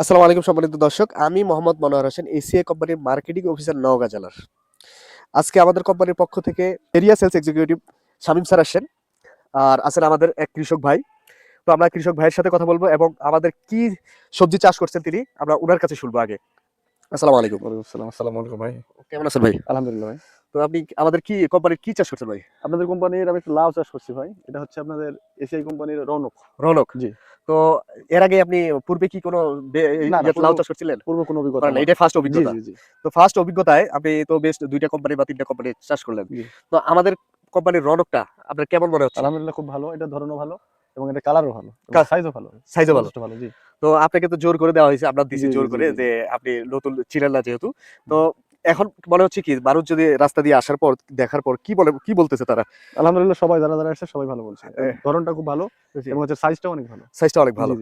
আসসালামু আলাইকুম সম্মানিত দর্শক আমি মোহাম্মদ মনোয়ার হোসেন এসিআই কোম্পানির মার্কেটিং অফিসার নওগাঁ জেলার। আজকে আমাদের কোম্পানির পক্ষ থেকে area sales executive Shamim sir আসছেন আর আছেন আমাদের এক কৃষক ভাই। তো আমরা কৃষক ভাইয়ের সাথে কথা বলব এবং আমাদের কি সবজি চাষ করছেন তিনি আমরা ওনার কাছে শুনব আগে। আসসালামু আলাইকুম। ওয়ালাইকুম আসসালাম। আসসালামু আলাইকুম ভাই। কেমন আছেন ভাই? আলহামদুলিল্লাহ ভাই। তো আপনি আমাদের কি কোম্পানির কি চাষ করছেন ভাই? আপনাদের কোম্পানির আমি একটা লাউ চাষ করছি ভাই। এটা হচ্ছে আপনাদের এসিআই কোম্পানির রৌনক। রৌনক? জি। তো এর আগে আপনি পূর্বে কি কোনো লাউ চাষ করছিলেন? পূর্ব কোনো অভিজ্ঞতা না। এটাই ফার্স্ট অভিজ্ঞতা। তো ফার্স্ট অভিজ্ঞতায় আপনি তো বেশ দুইটা কোম্পানি বা তিনটা কোম্পানি চাষ করলেন। তো আমাদের কোম্পানির রনকটা আপনার কেমন মনে হচ্ছে? আলহামদুলিল্লাহ খুব ভালো। এটা ধরনও ভালো এবং এটা কালারও ভালো সাইজও ভালো। সাইজও ভালো। ভালো জি। তো আপনাকে তো জোর করে দেওয়া হয়েছে আপনার দিছি জোর করে যে আপনি নতুন ছিলেন না যেহেতু। তো এখন মনে হচ্ছে কি মানুষ যদি রাস্তা দিয়ে আসার পর দেখার পর কি বলে কি বলতেছে তারা? আলহামদুলিল্লাহ সবাই যারা যারা আসছে সবাই ভালো বলছে। এ। ধরনটা খুব ভালো এবং হচ্ছে সাইজটাও অনেক ভালো। সাইজটা অনেক ভালো।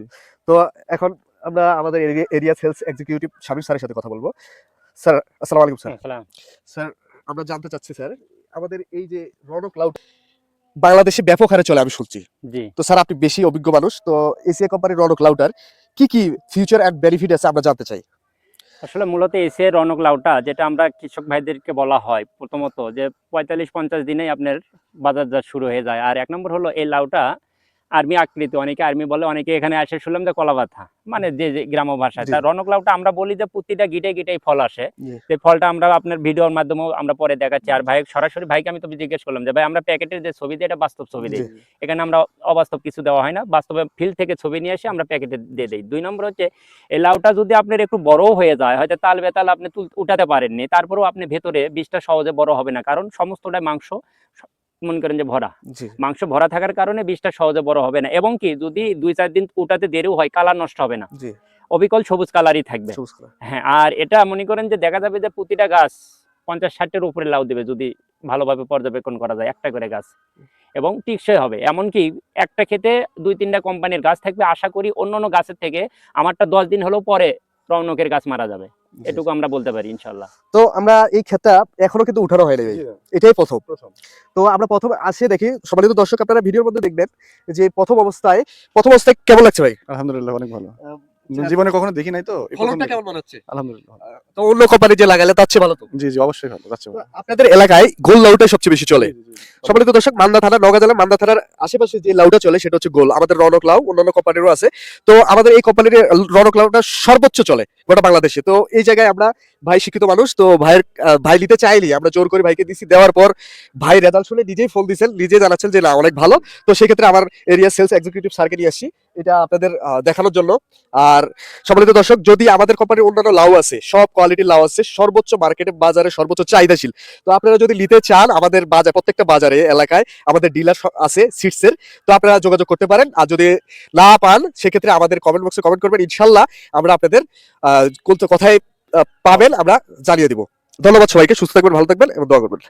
তো এখন আমরা আমাদের এরিয়া সেলস এক্সিকিউটিভ শামীম স্যারের সাথে কথা বলব। স্যার আসসালামু আলাইকুম স্যার। স্যার আমরা জানতে চাচ্ছি স্যার আমাদের এই যে রনক ক্লাউড বাংলাদেশে ব্যাপক হারে চলে আমি শুনছি। জি। তো স্যার আপনি বেশি অভিজ্ঞ মানুষ তো এসিআই কোম্পানির রনক ক্লাউডার কি কি ফিউচার এন্ড বেনিফিট আছে আমরা জানতে চাই? আসলে মূলত এসে রনক লাউটা যেটা আমরা কৃষক ভাইদেরকে বলা হয় প্রথমত যে পঁয়তাল্লিশ পঞ্চাশ দিনেই আপনার বাজারজাত শুরু হয়ে যায়। আর এক নম্বর হলো এই লাউটা আর্মি আকৃতি অনেকে আর্মি বলে অনেকে এখানে আসে শুনলাম যে কলাবাথা। মানে যে যে গ্রাম্য ভাষায়। জি। তার রনক লাউটা আমরা বলি যে প্রতিটা গিটে গিটেই ফল আসে। সেই ফলটা আমরা আপনার ভিডিওর মাধ্যমে আমরা পরে দেখাচ্ছি। আর ভাই সরাসরি ভাইকে আমি তো জিজ্ঞেস করলাম যে ভাই আমরা প্যাকেটের যে ছবি দিই এটা বাস্তব ছবি দিই। এখানে আমরা অবাস্তব কিছু দেওয়া হয় না। বাস্তবে ফিল্ড থেকে ছবি নিয়ে এসে আমরা প্যাকেটে দিয়ে দিই। দুই নম্বর হচ্ছে এই লাউটা যদি আপনার একটু বড়ও হয়ে যায় হয়তো তাল বেতাল আপনি তুল- উঠাতে পারেননি। তারপরেও আপনি ভেতরে বীজটা সহজে বড় হবে না। কারণ সমস্তটাই মাংস মনে করেন যে ভরা। মাংস ভরা থাকার কারণে বীজটা সহজে বড় হবে না। এবং কি যদি দুই চার দিন উঠাতে দেরিও হয় কালার নষ্ট হবে না। অবিকল সবুজ কালারই থাকবে। হ্যাঁ আর এটা মনে করেন যে দেখা যাবে যে প্রতিটা গাছ পঞ্চাশ ষাটের উপরে লাউ দেবে যদি ভালোভাবে পর্যবেক্ষণ করা যায় একটা করে গাছ। এবং টিকসই হবে। এমনকি একটা ক্ষেতে দুই তিনটা কোম্পানির গাছ থাকবে আশা করি অন্য অন্য গাছের থেকে আমারটা দশ দিন হলেও পরে রৌনকের গাছ মারা যাবে। এটুকু আমরা বলতে পারি ইনশাল্লাহ তো আমরা এই খেতাব এখনও কিন্তু উঠানো হয়নি ভাই। এটাই প্রথম। প্রথম। তো আমরা প্রথম আসে দেখি সবাই তো দর্শক আপনারা ভিডিওর মধ্যে দেখবেন যে প্রথম অবস্থায় প্রথম অবস্থায় কেমন লাগছে ভাই? আলহামদুলিল্লাহ অনেক ভালো। জীবনে কখনো দেখি নাই তো দেখি। কেমন মনে হচ্ছে? আলহামদুলিল্লাহ তো অন্য কোম্পানি যে লাগালে তার চেয়ে ভালো তো? জি জি অবশ্যই ভালো যাচ্ছে ভালো। আপনাদের এলাকায় গোল লাউটাই সবচেয়ে বেশি চলে। সম্মানিত দর্শক মান্দা থানা নগা জেলা মান্দা থানার আশেপাশে যে লাউটা চলে সেটা হচ্ছে গোল। আমাদের রনক লাউ অন্যান্য কোম্পানিরও আছে। তো আমাদের এই কোম্পানির রনক লাউটা সর্বোচ্চ চলে গোটা বাংলাদেশে। তো এই জায়গায় আমরা ভাই শিক্ষিত মানুষ তো ভাইয়ের ভাই নিতে চাইনি। আমরা জোর করে ভাইকে দিছি দেওয়ার পর ভাই রেজাল্ট শুনে নিজেই ফোন দিয়েছেন নিজে জানাচ্ছেন যে না অনেক ভালো। তো সেক্ষেত্রে আমার এরিয়া সেলস এক্সিকিউটিভ স্যারকে নিয়ে আসছি। এটা আপনাদের দেখানোর জন্য। আর সম্মানিত দর্শক, যদি আমাদের কোম্পানির অন্যান্য লাউ আছে, সব কোয়ালিটির লাউ আছে, সর্বোচ্চ মার্কেটে বাজারে সর্বোচ্চ চাহিদাশীল। তো আপনারা যদি নিতে চান আমাদের বাজার, প্রত্যেকটা বাজারে, এলাকায় আমাদের ডিলার আছে সিটসের তো আপনারা যোগাযোগ করতে পারেন। আর যদি না পান, সেক্ষেত্রে আমাদের কমেন্ট বক্সে কমেন্ট করবেন। ইনশাল্লাহ আমরা আপনাদের কথায় পাবেন আমরা জানিয়ে দিব। ধন্যবাদ সবাইকে। সুস্থ থাকবেন, ভালো থাকবেন এবং দোয়া করবেন।